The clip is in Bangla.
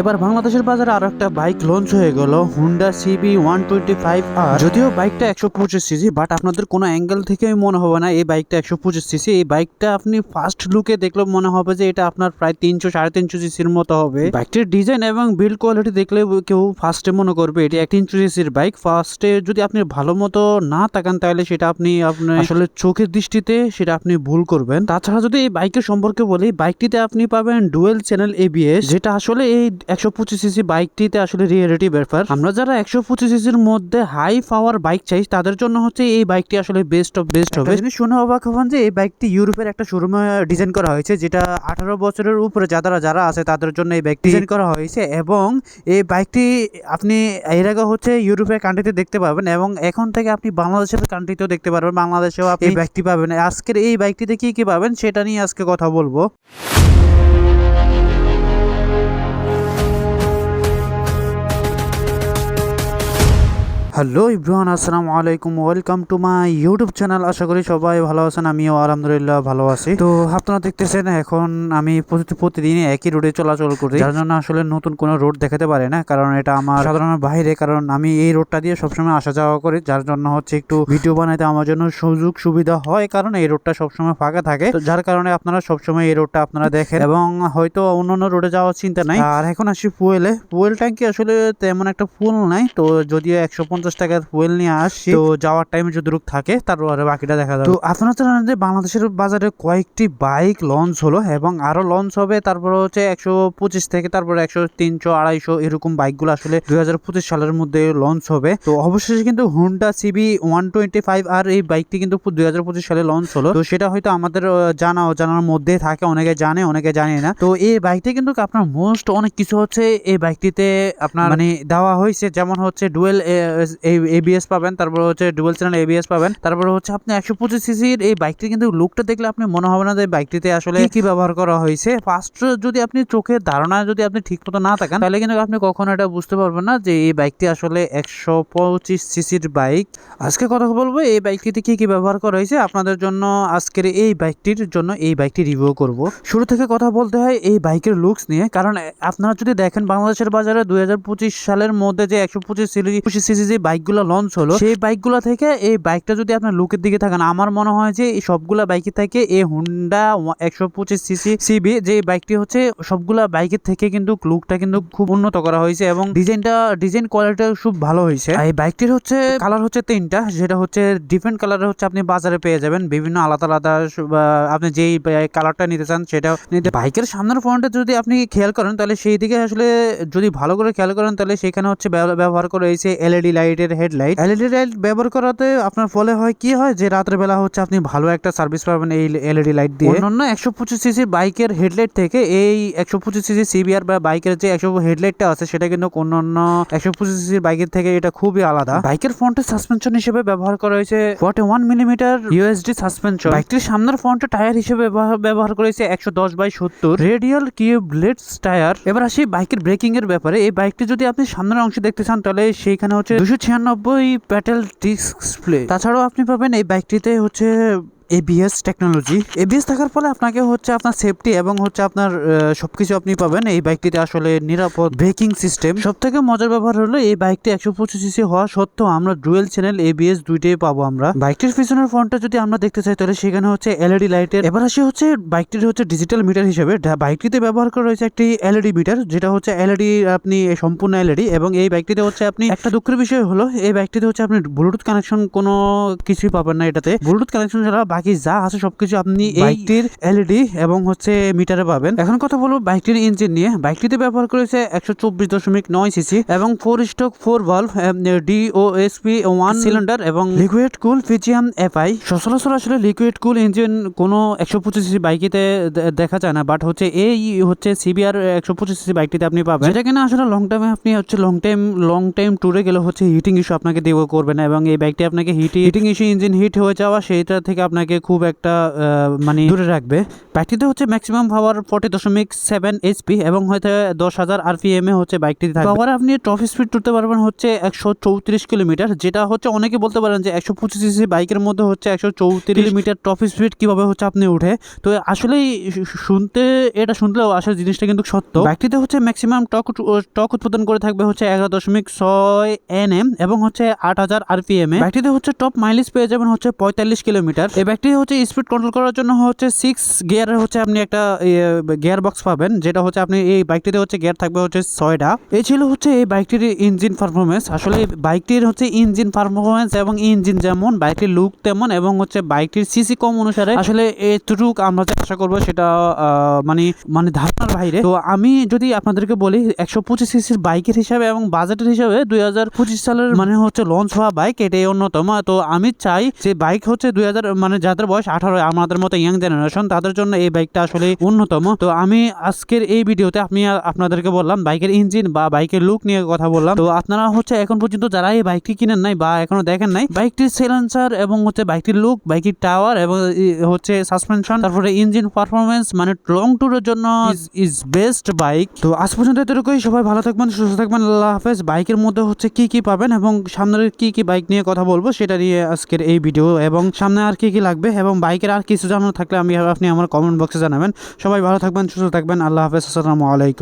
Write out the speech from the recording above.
এবার বাংলাদেশের বাজারে আরও একটা বাইক লঞ্চ হয়ে গেল Honda CB one twenty five আর যদিও বাইকটা একশো পঁচিশ সিসি বাট আপনাদের কোনো অ্যাঙ্গেল থেকে মনে হবে না এই বাইকটা একশো পঁচিশ সিসি এই বাইকটা আপনি ফার্স্ট লুকে দেখলে মনে হবে যে এটা আপনার প্রায় তিনশো, সাড়ে তিনশো সিসির মতো হবে। বাইকটির ডিজাইন এবং বিল্ড কোয়ালিটি দেখলে কেউ ফার্স্টে মনে করবে এটি এক তিনশো সিসির বাইক ফার্স্টে যদি আপনি ভালো মতো না তাকান, তাহলে সেটা আপনি আপনার আসলে চোখের দৃষ্টিতে সেটা আপনি ভুল করবেন। তাছাড়া যদি এই বাইকের সম্পর্কে বলি বাইকটিতে আপনি পাবেন ডুয়েল চ্যানেল এবিএস যেটা আসলে এই একশো পঁচিশ সিসি বাইকটিতে আসলে রিয়েলিটি ব্যাপার আমরা যারা একশো পঁচিশ সিসির মধ্যে হাই পাওয়ার বাইক চাই তাদের জন্য হচ্ছে এই বাইকটি আসলে বেস্ট অফ বেস্ট হবে। শুনে অবাক হবেন যে এই বাইকটি ইউরোপের একটা শোরুমে ডিজাইন করা হয়েছে যেটা আঠারো বছরের উপরে যারা যারা আছে তাদের জন্য এই বাইকটি ডিজাইন করা হয়েছে এবং এই বাইকটি আপনি এর আগে হচ্ছে ইউরোপের কান্ট্রিতে দেখতে পাবেন এবং এখন থেকে আপনি বাংলাদেশের কান্ট্রিতেও দেখতে পারবেন। বাংলাদেশেও আপনি এই বাইকটি পাবেন। আজকের এই বাইকটিতে কি কি পাবেন সেটা নিয়ে আজকে কথা বলব। হ্যালো ইব্রাহান আসসালামু আলাইকুম, welcome to my YouTube channel. আশা করি সবাই ভালো আছেন, আমিও আলহামদুলিল্লাহ ভালো আছি। তো আপনারা দেখতেছেন, এখন আমি প্রতি- প্রতিদিন একই রোডে চলাচল করি, যার জন্য আসলে নতুন কোনো রোড দেখাতে পারে না, কারণ এটা আমার সাধারণ বাইরে, কারণ আমি এই রোডটা দিয়ে সবসময় আসা যাওয়া করি, যার জন্য হচ্ছে একটু ভিডিও বানাইতে আমার জন্য সুযোগ সুবিধা হয়, কারণ এই রোডটা সবসময় ফাঁকা থাকে। তো যার কারণে আপনারা সবসময় এই রোডটা আপনারা দেখেন, এবং হয়তো অন্য অন্য রোডে যাওয়ার চিন্তা নাই। আর এখন আসি ফুয়েলে। ফুয়েল ট্যাঙ্কি আসলে তেমন একটা ফুল নাই, তো যদিও একশো পঞ্চাশ টাকার ফুয়েল নিয়ে আসছি তো যাওয়ার টাইমে যদি রোগ থাকে তারপরে বাকিটা দেখা যাবে। তো আপনারা তো জানেন যে বাংলাদেশের বাজারে কয়েকটি বাইক লঞ্চ হলো এবং আরও লঞ্চ হবে তারপরে হচ্ছে একশো পঁচিশ থেকে তারপরে একশো তিনশো আড়াইশো এরকম বাইকগুলো আসলে দুই হাজার পঁচিশ সালের মধ্যে লঞ্চ হবে। তো অবশেষে কিন্তু Honda CB one twenty five আর এই বাইকটি কিন্তু দুই হাজার পঁচিশ সালে লঞ্চ হলো। তো সেটা হয়তো আমাদের জানা অজানার মধ্যে থাকে অনেকে জানে অনেকে জানে না। তো এই বাইকটি কিন্তু আপনার মোস্ট অনেক কিছু হচ্ছে এই বাইকটিতে আপনার মানে দেওয়া হয়েছে যেমন হচ্ছে ডুয়েল এবিএস পাবেন তারপর হচ্ছে ডুয়েল চ্যানেল এবিএস পাবেন তারপর হচ্ছে আপনি একশো পঁচিশ সিসির এই বাইকটি কিন্তু লুকটা দেখলে আপনি মনে হবে না যে বাইকটিতে আসলে কি ব্যবহার করা হয়েছে। ফার্স্ট যদি আপনি চোখের ধারণা যদি আপনি ঠিক মতো না থাকেন তাহলে কিন্তু আপনি কখনো এটা বুঝতে পারবেন না যে এই বাইকটি আসলে একশো পঁচিশ সিসির বাইক আজকে কথা বলব এই বাইকটিতে কি কি ব্যবহার করা হয়েছে। আপনাদের জন্য আজকের এই বাইকটির জন্য এই বাইকটি রিভিউ করব। শুরু থেকে কথা বলতে হয় এই বাইকের লুকস নিয়ে কারণ আপনারা যদি দেখেন বাংলাদেশের বাজারে দুই হাজার পঁচিশ সালের মধ্যে যে একশো পঁচিশ পঁচিশ সিসি যে বাইকগুলো লঞ্চ হলো সেই বাইকগুলো থেকে এই বাইকটা যদি আপনার লুকের দিকে থাকেন আমার মনে হয় যে এই সবগুলা বাইকের থেকে এই হুন্ডা একশো পঁচিশ সিসি সিবি যে বাইকটি হচ্ছে সবগুলা বাইকের থেকে কিন্তু লুকটা কিন্তু খুব উন্নত করা হয়েছে এবং ডিজাইনটা ডিজাইন কোয়ালিটি খুব ভালো হয়েছে। এই বাইকটির হচ্ছে কালার হচ্ছে তিনটা যেটা হচ্ছে ডিফারেন্ট কালারের হচ্ছে আপনি বাজারে পেয়ে যাবেন। বিভিন্ন আলাদা আলাদা আপনি যেই কালারটা নিতে চান সেটা নিতে বাইকের সামনের ফ্রন্টে যদি আপনি খেয়াল করেন তাহলে সেই দিকে আসলে যদি ভালো করে খেয়াল করেন তাহলে সেখানে হচ্ছে ব্যবহার করা হয়েছে এলইডি লাইটের হেডলাইট এলইডি লাইট ব্যবহার করাতে আপনার ফলে হয় কি হয় যে রাতের বেলা হচ্ছে আপনি ভালো একটা সার্ভিস পাবেন এই এলইডি লাইট দিয়ে। অন্যান্য একশো পঁচিশ সিসি বাইকের হেডলাইট থেকে এই একশো পঁচিশ সিসি সিবিআর বা বাইকের যে একশো হেডলাইটটা আছে সেটা কিন্তু অন্যান্য একশো পঁচিশ সিসি বাইকের থেকে এটা খুবই আলাদা। বাইকের ফ্রন্টের সাসপেনশন হিসেবে ব্যবহার করা হয়েছে forty one millimetre USD suspension বাইকটির সামনের ফ্রন্টে টায়ার হিসেবে ব্যবহার- ব্যবহার করেছে একশো দশ বাই সত্তর। রেডিয়াল কিউব ব্লেডস টায়ার এবার আসি বাইকের ব্রেকিং এর ব্যাপারে। এই বাইকটি যদি আপনি সামনের অংশে দেখতে চান তাহলে সেইখানে হচ্ছে দুশো ছিয়ানব্বই প্যাটেল ডিসপ্লে তাছাড়াও আপনি পাবেন এই বাইকটিতে হচ্ছে এবিএস টেকনোলজি এবিএস থাকার ফলে আপনাকে হচ্ছে আপনার সেফটি এবং হচ্ছে আপনার আহ, সবকিছু আপনি পাবেন। এই বাইকটিতে আসলে নিরাপদ ব্রেকিং সিস্টেম সব থেকে মজার ব্যাপার হলো এই বাইকটি একশো পঁচিশ সিসি হওয়া সত্ত্বেও আমরা ডুয়েল চ্যানেল এবিএস দুইটাই পাবো আমরা। বাইকটির পিছনের ফ্রন্টটা যদি আমরা দেখতে চাই তাহলে সেখানে হচ্ছে এলইডি লাইটের এবার আসি হচ্ছে বাইকটির হচ্ছে ডিজিটাল মিটার হিসেবে। বাইকটিতে ব্যবহার করা হয়েছে একটি এলইডি মিটার যেটা হচ্ছে এলইডি আপনি সম্পূর্ণ এলইডি এবং এই বাইকটিতে হচ্ছে আপনি একটা দুঃখের বিষয় হলো এই বাইকটিতে হচ্ছে আপনি ব্লুটুথ কানেকশন কোনো কিছুই পাবেন না এটাতে। ব্লুটুথ কানেকশন ছাড়া বাকি যা আছে সবকিছু আপনি বাইকটির এলইডি এবং হচ্ছে মিটারে পাবেন। এখন কথা বলব বাইকটির ইঞ্জিন নিয়ে। বাইকটিতে ব্যবহার করেছে একশো চব্বিশ দশমিক নয় সিসি এবং ফোর স্টক ফোর ভলভ ডিওএসপি ওয়ান সিলিন্ডার এবং লিকুইড কুল ফিজিয়াম এফআই সচরাচর আসলে লিকুইড কুল ইঞ্জিন কোনো একশো পঁচিশ সিসি বাইকেতে দেখা যায় না। বাট হচ্ছে এই হচ্ছে সিবিআর একশো পঁচিশ সিসি বাইকটিতে আপনি পাবেন। যেটা কিনা আসলে লং টাইমে আপনি হচ্ছে লং টাইম লং টাইম ট্যুরে গেলে হচ্ছে হিটিং ইস্যু আপনাকে দেওয়া করবে না এবং এই বাইকটি আপনাকে heat heating issue engine heat হয়ে যাওয়া সেইটা থেকে আপনাকে থেকে খুব একটা মানে দূরে রাখবে। বাইকটিতে হচ্ছে ম্যাক্সিমাম পাওয়ার ফোর্টি দশমিক সেভেন এইচপি এবং হয়তো দশ হাজার আরপিএম এ হচ্ছে বাইকটি পাওয়ার আপনি টপ স্পিড তুলতে পারবেন হচ্ছে একশো চৌত্রিশ কিলোমিটার যেটা হচ্ছে অনেকে বলতে পারেন যে একশো পঁচিশ সিসি বাইকের মধ্যে হচ্ছে একশো চৌত্রিশ কিলোমিটার টপ স্পিড কীভাবে হচ্ছে আপনি উঠে। তো আসলেই শুনতে এটা শুনলেও আসলে জিনিসটা কিন্তু সত্য। বাইকটিতে হচ্ছে ম্যাক্সিমাম টক টক উৎপাদন করে থাকবে হচ্ছে এগারো দশমিক ছয় এন এম এবং হচ্ছে আট হাজার আরপিএম এ। বাইকটিতে হচ্ছে টপ মাইলেজ পেয়ে যাবেন হচ্ছে পঁয়তাল্লিশ কিলোমিটার। এই বাইকটি হচ্ছে স্পিড কন্ট্রোল করার জন্য হচ্ছে সিক্স গিয়ারের হচ্ছে আপনি একটা গিয়ার বক্স পাবেন, যেটা হচ্ছে আপনি এই বাইকটিতে হচ্ছে গিয়ার থাকবে হচ্ছে ছয়টা। এই ছিল হচ্ছে এই বাইকটির ইঞ্জিন পারফরমেন্স আসলে বাইকটির হচ্ছে ইঞ্জিন পারফরমেন্স এবং ইঞ্জিন যেমন বাইকটির লুক তেমন এবং হচ্ছে বাইকটির সিসি কম অনুসারে আসলে এতটুক আমরা যে আশা করব সেটা মানে মানে ধারণার বাইরে। তো আমি যদি আপনাদেরকে বলি, একশো পঁচিশ সিসির বাইকের হিসাবে এবং বাজেটের হিসাবে দুই হাজার পঁচিশ সালের মানে হচ্ছে লঞ্চ হওয়া বাইক এটাই অন্যতম। তো আমি চাই যে বাইক হচ্ছে দুই হাজার মানে যাদের বয়স আঠারো, আমাদের মতো ইয়াং জেনারেশন তাদের জন্য এই বাইকটা আসলে অন্যতম। তো আমি আজকের এই ভিডিওতে আমি আপনাদেরকে বললাম বাইকের ইঞ্জিন বা বাইকের লুক নিয়ে কথা বললাম। তো আপনারা হচ্ছে এখন পর্যন্ত যারা এই বাইকটি কিনেন নাই বা এখনও দেখেন নাই বাইকটির সেলেন্সার এবং হচ্ছে বাইকটির লুক বাইকের টাওয়ার এবং হচ্ছে সাসপেনশন তারপরে ইঞ্জিন পারফরমেন্স মানে লং ট্যুরের জন্য ইজ বেস্ট বাইক তো আজ পর্যন্ত এতটুকুই, সবাই ভালো থাকবেন, সুস্থ থাকবেন, আল্লাহ হাফেজ। বাইকের মধ্যে হচ্ছে কি কি পাবেন এবং সামনের কি কি বাইক নিয়ে কথা বলব, সেটা নিয়ে আজকের এই ভিডিও এবং সামনে আর কি কি লাগবে এবং বাইকের আর কিছু জানানো থাকলে আমি আপনি আমার কমেন্ট বক্সে জানাবেন। সবাই ভালো থাকবেন, সুস্থ থাকবেন, আল্লাহ হাফেজ, আসসালামু আলাইকুম।